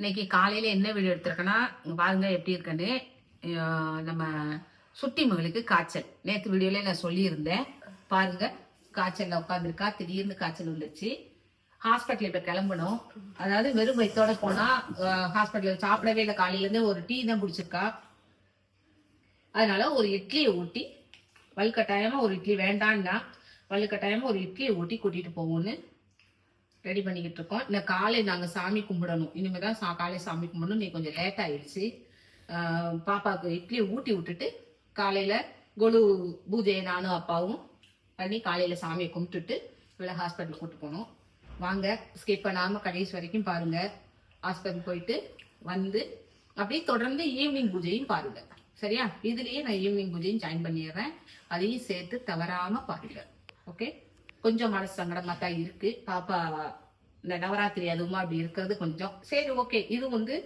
இன்னைக்கு காலையில என்ன வீடியோ எடுத்திருக்கேன்னா பாருங்க எப்படி இருக்குன்னு. நம்ம சுட்டி மகளுக்கு காய்ச்சல். நேற்று வீடியோல நான் சொல்லியிருந்தேன். பாருங்க காய்ச்சல்ல உட்காந்துருக்கா திடீர்னு காய்ச்சல் வந்துச்சு ஹாஸ்பிட்டல் இப்ப கிளம்பணும். அதாவது வெறும் வயித்தோட போனா ஹாஸ்பிட்டல் சாப்பிடவே இல்லை. காலையில இருந்து ஒரு டீ தான் குடிச்சிருக்கா. அதனால ஒரு இட்லியை ஊட்டி வலுக்கட்டாயமா ஒரு இட்லி வேண்டான்னா வலுக்கட்டாயமா ஒரு இட்லியை ஊட்டி கூட்டிட்டு போவோம்னு ரெடி பண்ணிக்கிட்டு இருக்கோம் இல்லை காலை நாங்கள் சாமி கும்பிடணும். இனிமேல் தான் சா காலை சாமி கும்பிடணும். நீ கொஞ்சம் லேட் ஆயிடுச்சு. பாப்பாவுக்கு இட்லியை ஊட்டி விட்டுட்டு காலையில் கொலு பூஜையை நானும் அப்பாவும் பண்ணி காலையில் சாமியை கும்பிட்டுட்டு இவ்வளோ ஹாஸ்பிட்டல் கூட்டு போனோம். வாங்க ஸ்கிப் பண்ணாமல் கடைசி வரைக்கும் பாருங்கள் ஹாஸ்பிட்டல் போயிட்டு வந்து அப்படியே தொடர்ந்து ஈவினிங் பூஜையும் பாருங்கள் சரியா? இதுலேயே நான் ஈவினிங் பூஜையும் ஜாயின் பண்ணிடுறேன். அதையும் சேர்த்து தவறாமல் பாருங்கள் ஓகே கொஞ்சம் மனசு சங்கடமா தான் இருக்கு. பாப்பா இந்த நவராத்திரி அதுவுமா அப்படி இருக்கிறது கொஞ்சம். சரி ஓகே. இது வந்து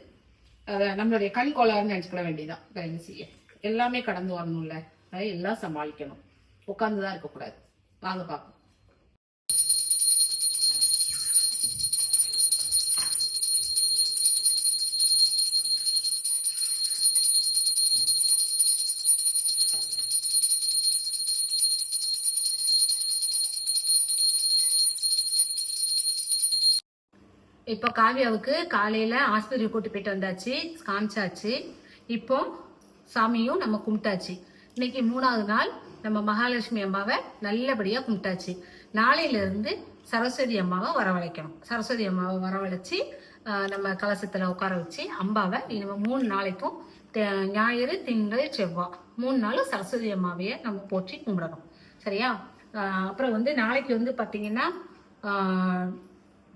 நம்மளுடைய கண் கோளாறுன்னு நினைச்சுக்கிட வேண்டியதான் வேற எல்லாமே கடந்து வரணும்ல. அதை எல்லாம் சமாளிக்கணும். உட்காந்துதான் இருக்கக்கூடாது. வாங்க பார்ப்போம் இப்போ காவியாவுக்கு காலையில ஆஸ்பத்திரி கூட்டு போயிட்டு வந்தாச்சு காமிச்சாச்சு. இப்போ சாமியும் நம்ம கும்பிட்டாச்சு. இன்னைக்கு மூணாவது நாள் நம்ம மகாலட்சுமி அம்மாவை நல்லபடியா கும்பிட்டாச்சு. நாளையில இருந்து சரஸ்வதி அம்மாவை வரவழைக்கணும். சரஸ்வதி அம்மாவை வரவழைச்சு நம்ம கலசத்துல உட்கார வச்சு அம்பாவை நம்ம மூணு நாளைக்கும் ஞாயிறு திங்கள் செவ்வாய் மூணு நாளும் சரஸ்வதி அம்மாவையை நம்ம போற்றி கும்பிடணும். சரியா? அப்புறம் வந்து நாளைக்கு வந்து பாத்தீங்கன்னா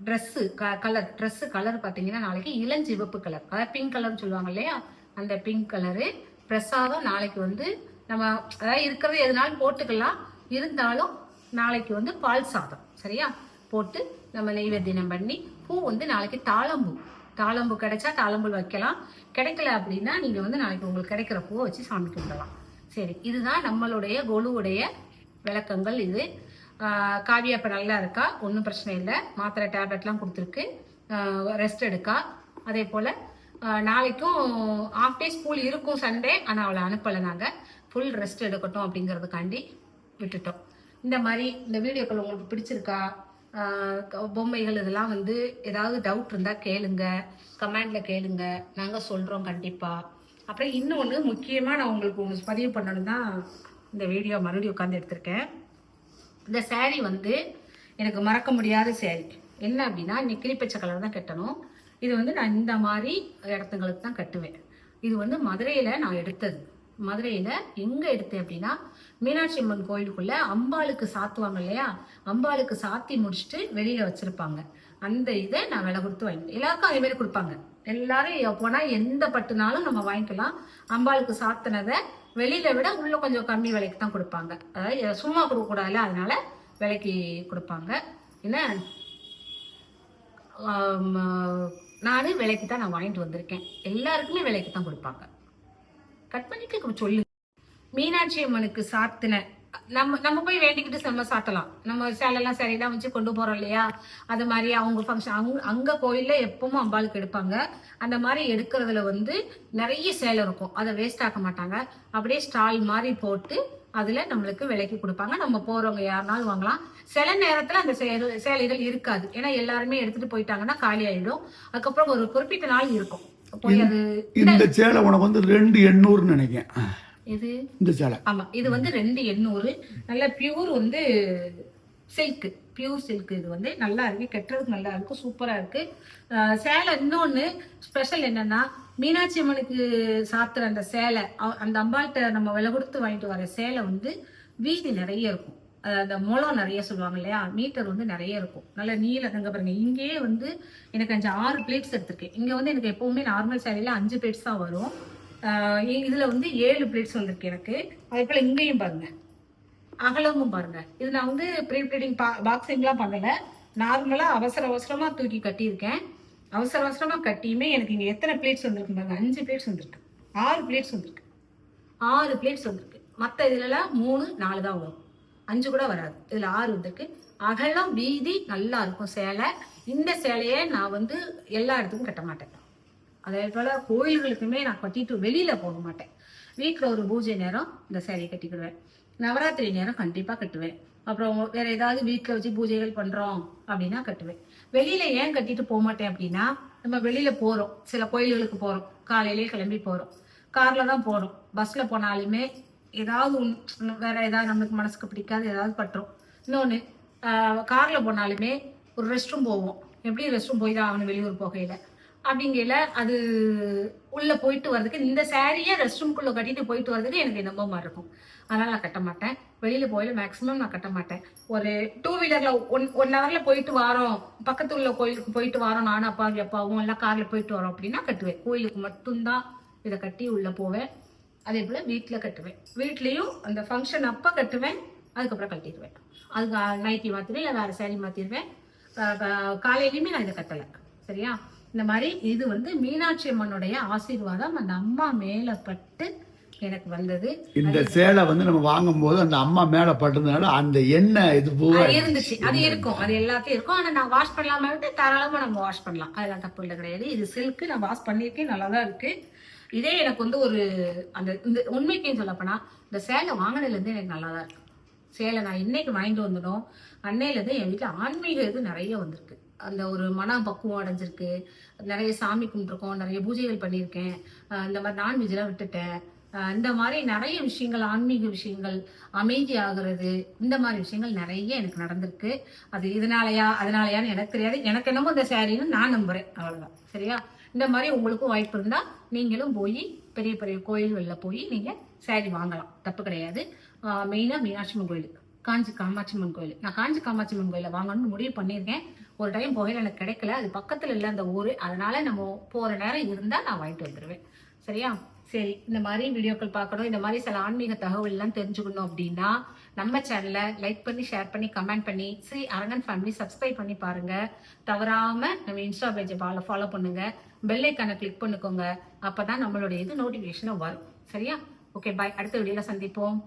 ட்ரெஸ்ஸு க கலர் ட்ரெஸ்ஸு கலர் பார்த்தீங்கன்னா நாளைக்கு இளஞ்சிவப்பு கலர் அதாவது பிங்க் கலர்னு சொல்லுவாங்க இல்லையா? அந்த பிங்க் கலரு பிரசாதம் நாளைக்கு வந்து நம்ம அதாவது இருக்கிறது எதுனாலும் போட்டுக்கலாம். இருந்தாலும் நாளைக்கு வந்து பால் சாதம் சரியா? போட்டு நம்ம நெய்வேத்தியம் பண்ணி பூ வந்து நாளைக்கு தாளம்பூ. தாளம்பூ கிடைச்சா தாளம்பூ வைக்கலாம். கிடைக்கல அப்படின்னா நீங்கள் வந்து நாளைக்கு உங்களுக்கு கிடைக்கிற பூவை வச்சு சாமி கும்பிடலாம். சரி இதுதான் நம்மளுடைய கொலுவுடைய விளக்கங்கள் இது. காவியா இப்போ நல்லா இருக்கா? ஒன்றும் பிரச்சனை இல்லை. மாத்திரை டேப்லெட்லாம் கொடுத்துருக்கு. ரெஸ்ட் எடுக்கா. அதே போல் நாளைக்கும் ஆஃப் டே ஸ்கூல் இருக்கும் சண்டே ஆனால் அவளை அனுப்பலை நாங்கள் ஃபுல் ரெஸ்ட் எடுக்கட்டும் அப்படிங்கிறதுக்காண்டி விட்டுட்டோம். இந்த மாதிரி இந்த வீடியோக்கள் உங்களுக்கு பிடிச்சிருக்கா? பொம்மைகள் இதெல்லாம் வந்து ஏதாவது டவுட் இருந்தால் கேளுங்க. கமெண்டில் கேளுங்க. நாங்கள் சொல்கிறோம் கண்டிப்பாக அப்புறம் இன்னொன்று முக்கியமாக நான் உங்களுக்கு உங்களுக்கு பதிவு பண்ணணும் தான் இந்த வீடியோ மறுபடியும் உட்காந்து எடுத்திருக்கேன். இந்த சேரீ வந்து எனக்கு மறக்க முடியாத சேரீ என்ன அப்படின்னா நெக்கிலி பச்சை கலர் தான் கட்டணும். இது வந்து நான் இந்த மாதிரி இடத்துங்களுக்கு தான் கட்டுவேன். இது வந்து மதுரையில் நான் எடுத்தது. மதுரையில் எங்கே எடுத்தேன் அப்படின்னா மீனாட்சி அம்மன் கோயிலுக்குள்ளே அம்பாளுக்கு சாத்துவாங்க இல்லையா? அம்பாளுக்கு சாத்தி முடிச்சுட்டு வெளியில் வச்சுருப்பாங்க. அந்த இதை நான் விலை கொடுத்து வாங்கிட்டேன் எல்லாருக்கும் அதேமாரி கொடுப்பாங்க. எல்லாரும் போனால் எந்த பட்டுனாலும் நம்ம வாங்கிக்கலாம். அம்பாளுக்கு சாத்தினதை வெளியில விட உள்ள கொஞ்சம் கம்மி விலைக்கு தான் கொடுப்பாங்க. அதாவது சும்மா கொடுக்கக்கூடாதுல அதனால விலைக்கு கொடுப்பாங்க. என்ன? நானும் விலைக்கு தான் நான் வாங்கிட்டு வந்திருக்கேன். எல்லாருக்குமே விலைக்கு தான் கொடுப்பாங்க. கட் பண்ணிட்டு சொல்லு மீனாட்சி அம்மனுக்கு சாத்தின நம்ம நம்ம போய் வேண்டிக்கிட்டு நம்ம சாத்தலாம் நம்ம சேலைலாம் சரியெல்லாம் வச்சு கொண்டு போறோம் இல்லையா? அது மாதிரி அவங்க ஃபங்க்ஷன் அவங்க அங்க கோயில்ல எப்பவும் அம்பாளுக்கு எடுப்பாங்க. அந்த மாதிரி எடுக்கிறதுல வந்து நிறைய சேலை இருக்கும். அதை வேஸ்ட் ஆக்க மாட்டாங்க. அப்படியே ஸ்டால் மாதிரி போட்டு அதுல நம்மளுக்கு விலைக்கு கொடுப்பாங்க. நம்ம போறவங்க யாருனாலும் வாங்கலாம். சில நேரத்துல அந்த சேலை சேலைகள் இருக்காது. ஏன்னா எல்லாருமே எடுத்துட்டு போயிட்டாங்கன்னா காலி ஆயிடும். அதுக்கப்புறம் ஒரு குறிப்பிட்ட நாள் இருக்கும். இந்த சேலை உனக்கு வந்து ரெண்டு எண்ணூறுன்னு நினைக்கிறேன். இது? இந்த சேலை ஆமா இது வந்து ரெண்டு எண்ணூறு. நல்ல பியூர் வந்து சில்க் பியூர் சில்க் இது வந்து நல்லா இருக்கு. கட்டுறதுக்கு நல்லா இருக்கு. சூப்பரா இருக்கு. அஹ் சேலை இன்னொன்னு ஸ்பெஷல் என்னன்னா மீனாட்சி அம்மனுக்கு சாத்துற அந்த சேலை அந்த அம்பாள்கிட்ட நம்ம விலை கொடுத்து வாங்கிட்டு வர சேலை வந்து வீதி நிறைய இருக்கும். அந்த முளம் நிறைய சொல்லுவாங்க இல்லையா? மீட்டர் வந்து நிறைய இருக்கும். நல்ல நீல தங்க பாருங்க இங்கேயே வந்து எனக்கு அஞ்சு ஆறு பிளேட்ஸ் எடுத்திருக்கேன். இங்க வந்து எனக்கு எப்பவுமே நார்மல் சேலையில அஞ்சு பிளேட்ஸ் தான் வரும். இதில் வந்து ஏழு பிளேட்ஸ் வந்திருக்கு எனக்கு. அதே போல் இங்கேயும் பாருங்கள் அகலமும் பாருங்கள் இது நான் வந்து ப்ரீ ப்ளீடிங் பாக்ஸிங்லாம் பண்ணலை. நார்மலாக அவசர அவசரமாக தூக்கி கட்டியிருக்கேன். அவசர அவசரமாக கட்டியுமே எனக்கு இங்கே எத்தனை பிளேட்ஸ் வந்திருக்கு பாருங்க. அஞ்சு பிளேட்ஸ் வந்திருக்கு. ஆறு பிளேட்ஸ் வந்திருக்கு. ஆறு பிளேட்ஸ் வந்திருக்கு. மற்ற இதுலலாம் மூணு நாலு தான் வரும். அஞ்சு கூட வராது. இதில் ஆறு வந்திருக்கு. அகலம் வீதி நல்லா இருக்கும் சேலை. இந்த சேலையை நான் வந்து எல்லா இடத்துக்கும் கட்ட மாட்டேன். அதே போல் கோயில்களுக்குமே நான் கட்டிட்டு வெளியில் போக மாட்டேன். வீட்டில் ஒரு பூஜை நேரம் இந்த சேரீ கட்டிக்கிடுவேன். நவராத்திரி நேரம் கண்டிப்பாக கட்டுவேன். அப்புறம் வேற ஏதாவது வீட்டில் வச்சு பூஜைகள் பண்ணுறோம் அப்படின்னா கட்டுவேன். வெளியில ஏன் கட்டிட்டு போக மாட்டேன் அப்படின்னா நம்ம வெளியில போகிறோம் சில கோயில்களுக்கு போகிறோம் காலையிலேயே கிளம்பி போகிறோம் கார்ல தான் போகிறோம் பஸ்ல போனாலுமே ஏதாவது ஒண்ணு வேற ஏதாவது நம்மளுக்கு மனசுக்கு பிடிக்காது ஏதாவது பட்டுரும் இன்னொன்று கார்ல போனாலுமே ஒரு ரெஸ்ட் ரூம் போவோம். எப்படி ரெஸ்ட் ரூம் போய் தான் ஆகணும் வெளியூர் போகையில்? அப்படிங்கையில அது உள்ள போயிட்டு வர்றதுக்கு இந்த சாரியை ரெஸ்ட் ரூம்குள்ள கட்டிட்டு போயிட்டு வர்றதுக்கு எனக்கு என்னமோ மாதிரி இருக்கும். அதனால நான் கட்ட மாட்டேன். வெளியில போயில மேக்ஸிமம் நான் கட்ட மாட்டேன். ஒரு டூ வீலர்ல ஒன் ஒன் ஹவர்ல போயிட்டு வரோம். பக்கத்து உள்ள கோயிலுக்கு போயிட்டு வரோம் நானும் அப்பா அப்பாவும் எல்லாம் கார்ல போயிட்டு வரோம் அப்படின்னா கட்டுவேன். கோயிலுக்கு மட்டும்தான் இதை கட்டி உள்ள போவேன். அதே போல வீட்டில் கட்டுவேன். வீட்லயும் அந்த ஃபங்க்ஷன் அப்ப கட்டுவேன் அதுக்கப்புறம் கட்டிடுவேன். அதுக்கு நைட்டி மாத்திருவேன் இல்லை வேற சாரி மாத்திருவேன் காலையிலயுமே நான் இதை கட்டலை. சரியா? இந்த மாதிரி இது வந்து மீனாட்சி அம்மனுடைய ஆசீர்வாதம். அந்த அம்மா மேல பட்டு எனக்கு வந்தது. இந்த சேலை வந்து நம்ம வாங்கும்போது அந்த அம்மா மேல பட்டதுனால அந்த எண்ணெய் இது பூரா இருந்துச்சு. அது இருக்கும். அது எல்லாத்தையும் இருக்கும். ஆனா நான் வாஷ் பண்ணலாம விட்டு தாராளமா நம்ம வாஷ் பண்ணலாம். அதெல்லாம் தப்பு இல்லை கிடையாது. இது சில்க் நான் வாஷ் பண்ணியிருக்கேன். நல்லா தான் இருக்கு. இதே எனக்கு வந்து ஒரு அந்த இந்த உண்மைக்கும் சொல்லப்போனா இந்த சேலை வாங்கினதுல இருந்து எனக்கு நல்லா தான் இருக்கு. சேலை நான் இன்னைக்கு வாங்கிட்டு வந்தனோ அன்னையில இருந்து என் வீட்டுல ஆன்மீக இது நிறைய வந்திருக்கு. அந்த ஒரு மன பக்குவம் அடைஞ்சிருக்கு. நிறைய சாமி கும்பிட்டுருக்கோம் நிறைய பூஜைகள் பண்ணியிருக்கேன். இந்த மாதிரி நான்வெஜ்லாம் விட்டுட்டேன். இந்த மாதிரி நிறைய விஷயங்கள் ஆன்மீக விஷயங்கள் அமைதி ஆகிறது இந்த மாதிரி விஷயங்கள் நிறைய எனக்கு நடந்திருக்கு. அது இதனாலயா அதனாலயான்னு எனக்கு தெரியாது. எனக்கு என்னமோ இந்த சாரின்னு நான் நம்புறேன். அவ்வளவுதான். சரியா? இந்த மாதிரி உங்களுக்கும் வாய்ப்பு இருந்தா நீங்களும் போய் பெரிய பெரிய கோயில்களில் போய் நீங்க சாரி வாங்கலாம். தப்பு கிடையாது. மெயினாக மீனாட்சி அம்மன் கோயில் காஞ்சி காமாட்சி அம்மன் கோயில். நான் காஞ்சி காமாட்சி அம்மன் வாங்கணும்னு முடிவு பண்ணியிருக்கேன். ஒரு டைம் போகையில் எனக்கு கிடைக்கல. அது பக்கத்தில் இல்லை அந்த ஊர். அதனால நம்ம போகிற நேரம் இருந்தால் நான் வாங்கிட்டு வந்துடுவேன் சரியா? சரி இந்த மாதிரி வீடியோக்கள் பார்க்கணும். இந்த மாதிரி சில ஆன்மீக தகவல்லாம் தெரிஞ்சுக்கணும் அப்படின்னா நம்ம சேனலை லைக் பண்ணி ஷேர் பண்ணி கமெண்ட் பண்ணி ஸ்ரீ அரங்கன் ஃபேமிலி சப்ஸ்கிரைப் பண்ணி பாருங்க. தவறாம நம்ம இன்ஸ்டா பேஜை ஃபாலோ ஃபாலோ பண்ணுங்க. பெல் ஐக்கானை கிளிக் பண்ணிக்கோங்க. அப்பதான் நம்மளுடைய இது நோட்டிஃபிகேஷனும் வரும். சரியா? ஓகே பாய் அடுத்த வீடியோல சந்திப்போம்.